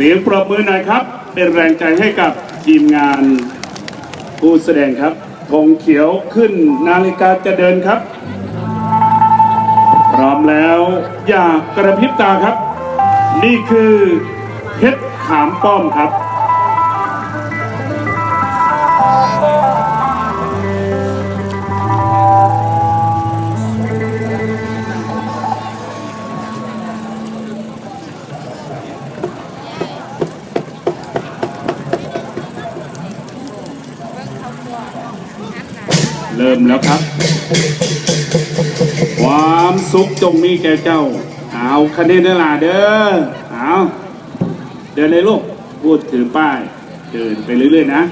เสียงปรบมือหน่อยครับ เป็นแรงใจให้กับทีมงานผู้แสดงครับธงเขียวขึ้นนาฬิกาจะเดินครับ พร้อมแล้วอย่ากระพริบตาครับ นี่คือเพชรขามป้อมครับ เริ่มแล้วครับ ความสุขจงมีแก่เจ้า เอาคะแนนนลาเด้อเอาเดินเลยลูก พูดถือป้าย เดินไปเรื่อยๆนะ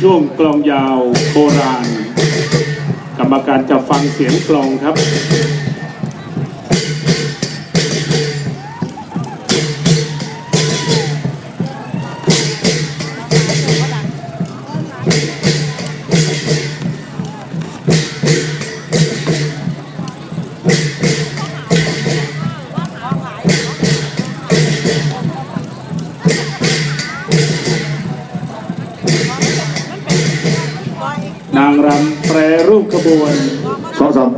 ช่วงกลองยาวโบราณ กรรมการจะฟังเสียงกลองครับ นางรำแปรรูปขบวนสองสาม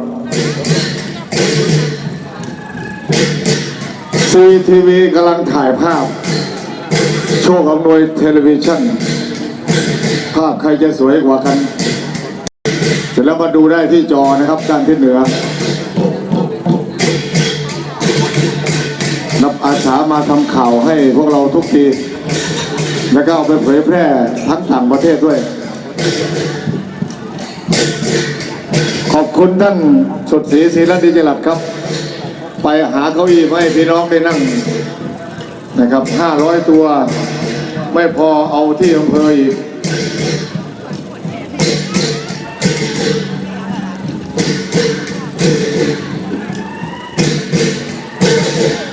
ซีทีวีกำลังถ่ายภาพ โชคอำนวยเทเลวิชั่น ภาพใครจะสวยกว่ากัน เสร็จแล้วมาดูได้ที่จอนะครับด้านที่เหนือ นับอาสามาทำข่าวให้พวกเราทุกปีแล้วก็เอาไปเผยแพร่ทั้งต่างประเทศด้วย ขอบคุณท่านสุดศรีศรีรัตน์ดิจลัดครับ ไปหาเก้าอี้มาให้พี่น้องได้นั่งนะครับ500ตัว ไม่พอเอาที่อำเภออีก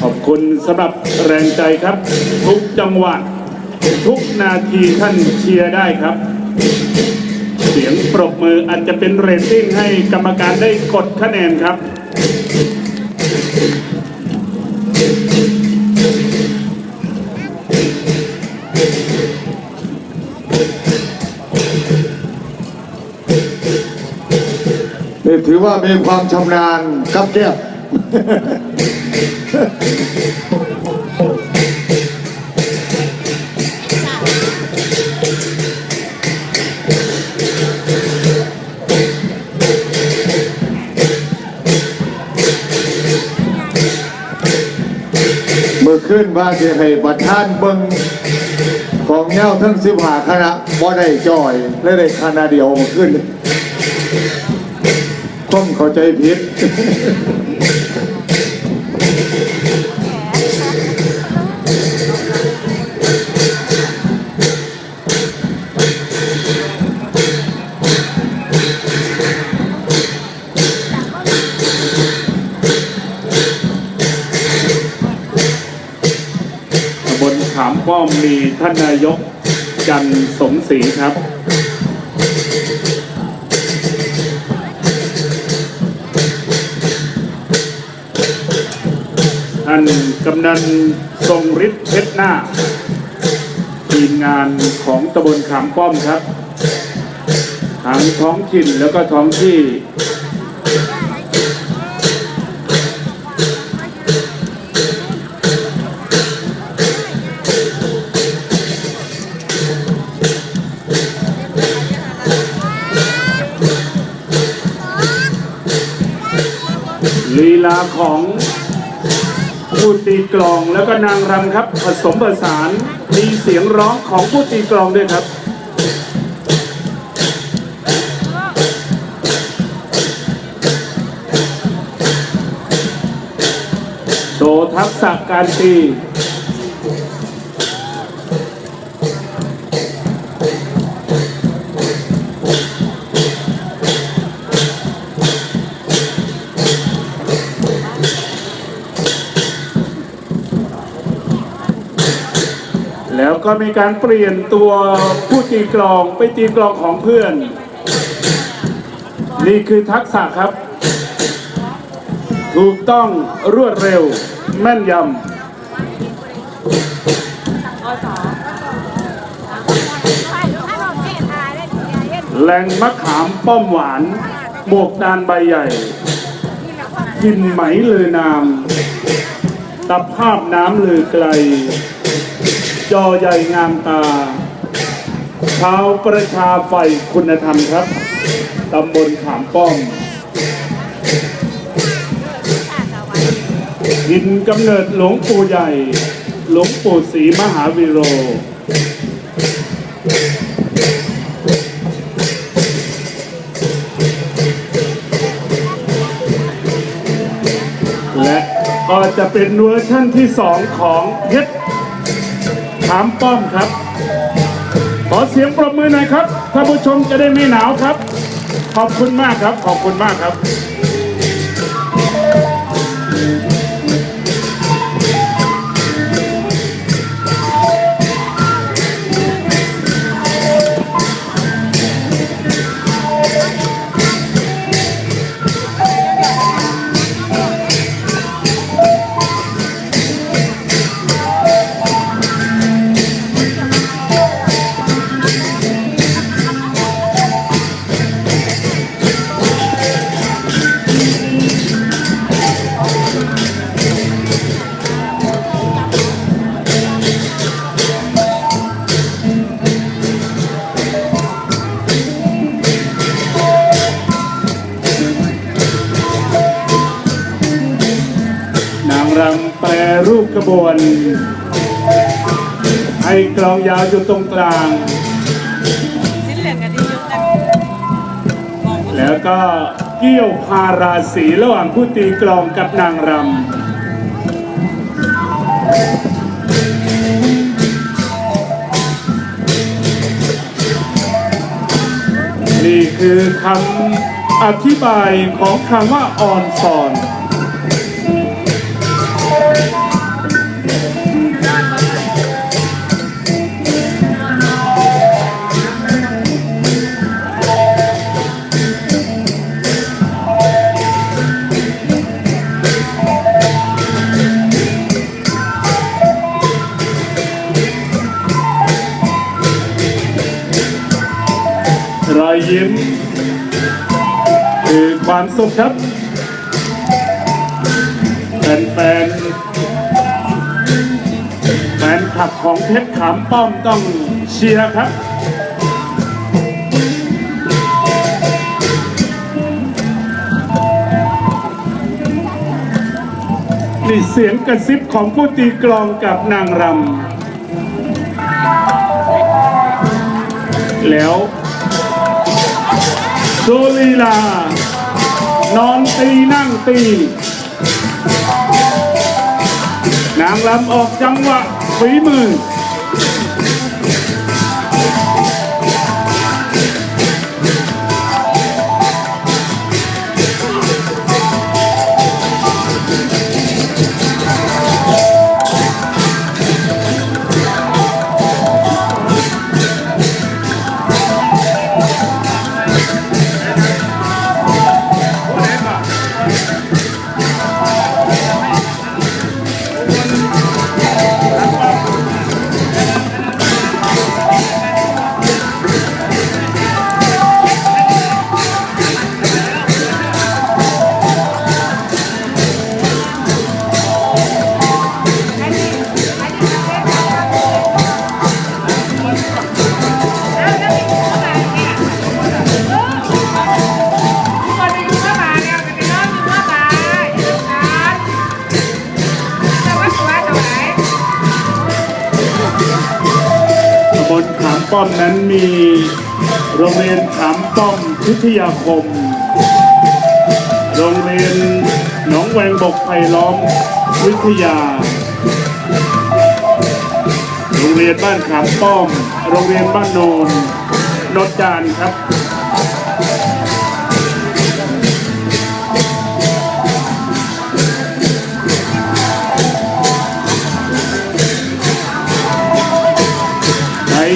ขอบคุณสำหรับแรงใจครับ ทุกจังหวะ ทุกนาทีท่านเชียร์ได้ครับ เสียงปรบมืออาจจะเป็นเรตติ้งให้กรรมการได้กดคะแนนครับนี่ถือว่ามีความชำนาญครับแก้วเขึ้นว่าจะให้ประธานเบิงของเงาทั้งสิบหาคณะบ่ได้จอยและได้คณะเดียวมาขึ้นต้องเข้าใจผิด ก็มีท่านนายกจันสมศรีครับ ท่านกำนันทรงฤทธิ์เพชรหน้า ทีมงานของตำบลขามป้อมครับทั้งท้องถิ่นแล้วก็ท้องที่าของผู้ตีกลองแล้วก็นางรำครับ ผสมผสานมีเสียงร้องของผู้ตีกลองด้วยครับโชว์ทักษะการตี ก็มีการเปลี่ยนตัวผู้ตีกลองไปตีกลองของเพื่อน นี่คือทักษะครับ ถูกต้องรวดเร็ว แม่นยำแหล่งมะขามป้อมหวานหมวกดานใบใหญ่ กินไหมลือนามตะภาพน้ำลือไกล จอใหญ่งามตา ชาวประชาไฟคุณธรรมครับ ตำบลขามป้อมหินกำเนิดหลวงปู่ใหญ่ หลวงปู่ศรีมหาวิโร และก็จะเป็นเวอร์ชั่นที่สองของเพชร ถามป้อมครับ ขอเสียงปรบมือหน่อยครับท่านผู้ชมจะได้ไม่หนาวครับ ขอบคุณมากครับ ขอบคุณมากครับ รำแปรรูปกระบวน ให้กลองยาวอยู่ตรงกลาง แล้วก็เกี่ยวพาราสีระหว่างผู้ตีกลองกับนางรำนี่คือคำอธิบายของคำว่าอ่อนสอน ความสุขครับแฟนแฟนแฟนคลับของเพชรขามป้อมต้องเชียร์ครับนี่เสียงกระซิบของผู้ตีกลองกับนางรำแล้วโซลีลา นอนตีนั่งตี นางลำออกจังหวะฝีมือ บนขามป้อมนั้นมีโรงเรียนขามป้อมพิทยาคม โรงเรียนหนองแวงบกไผ่ล้อมวิทยา โรงเรียนบ้านขามป้อม โรงเรียนบ้านโนนนดจานครับ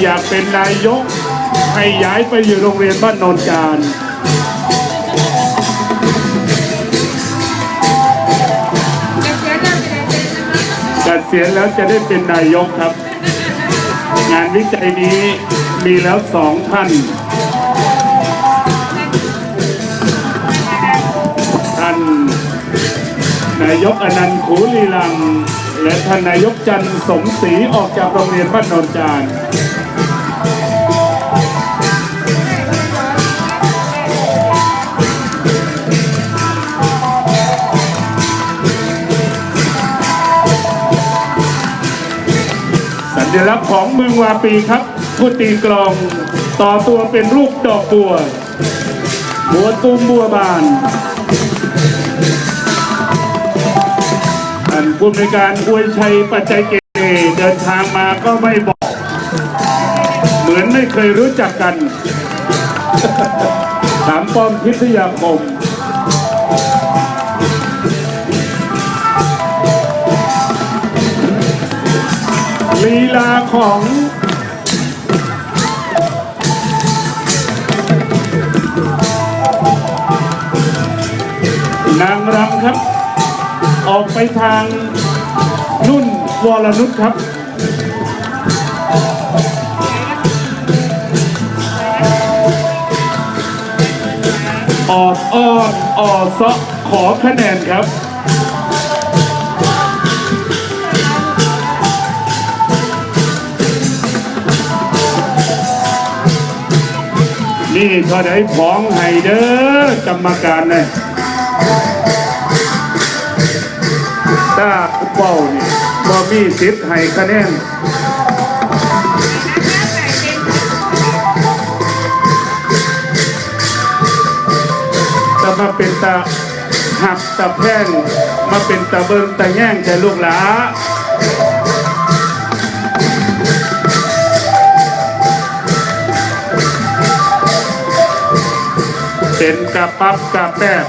อยากเป็นนายก ให้ย้ายไปอยู่โรงเรียนบ้านนนจานเก็บเสียงเราจะได้เป็นนะคะเกษียณแล้วจะได้เป็นนายกครับ งานวิจัยนี้มีแล้วสองท่านท่านนายกอนันต์ขูลีลัง และท่านนายกจันทร์สมศรีออกจากโรงเรียนบ้านนนจาน สัญลักษณ์ของเมืองวาปีครับผู้ตีกลองต่อตัวเป็นรูปดอกบัว บัวตูมบัวบานท่านผู้ในการอวยชัยปัจจัยเกเรเดินทางมาก็ไม่บอก เหมือนไม่เคยรู้จักกันถามป้อมพิทยาคม ลีลาของนางรำครับ ออกไปทางนุ่นวรนุชครับออดอ้อนออดซะขอคะแนนครับ นี่ก็ได้พ้องให้เด้อกรรมการเนี่ยถ้าเป้านี่บ่มีสิทธิ์ให้คะแนนแต่มาเป็นตาหักตาแพ่งมาเป็นตาเบิงตาแย่งแต่ลูกหลา เป็นกระปั๊บกระแป๊บ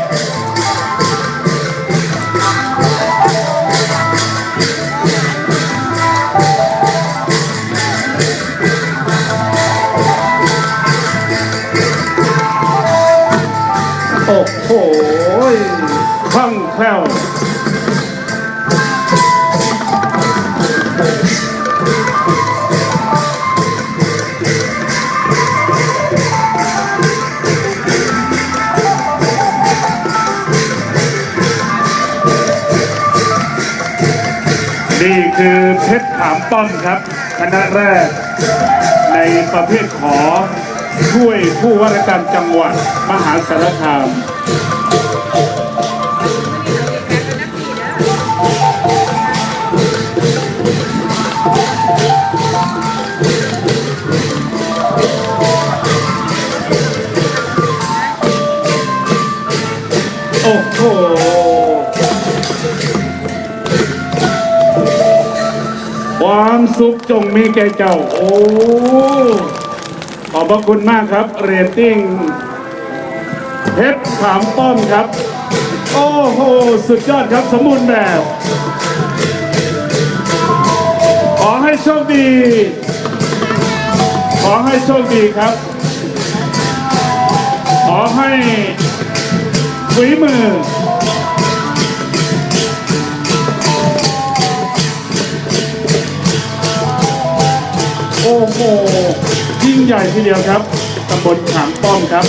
นี่คือเพชรขามป้อมครับคณะแรก ในประเภทขอช่วยผู้ว่าราชการจังหวัดมหาสารคาม สุขจงมีแก่เจ้า โอ้ ขอบพระคุณมากครับ เรตติ้งเพชรขามป้อมครับ โอ้โห สุดยอดครับสมบูรณ์แบบ ขอให้โชคดี ขอให้โชคดีครับ ขอให้ฝีมือ อ้โหยิ่งใหญ่ทีเดียวครับตำบลขามป้อมครับ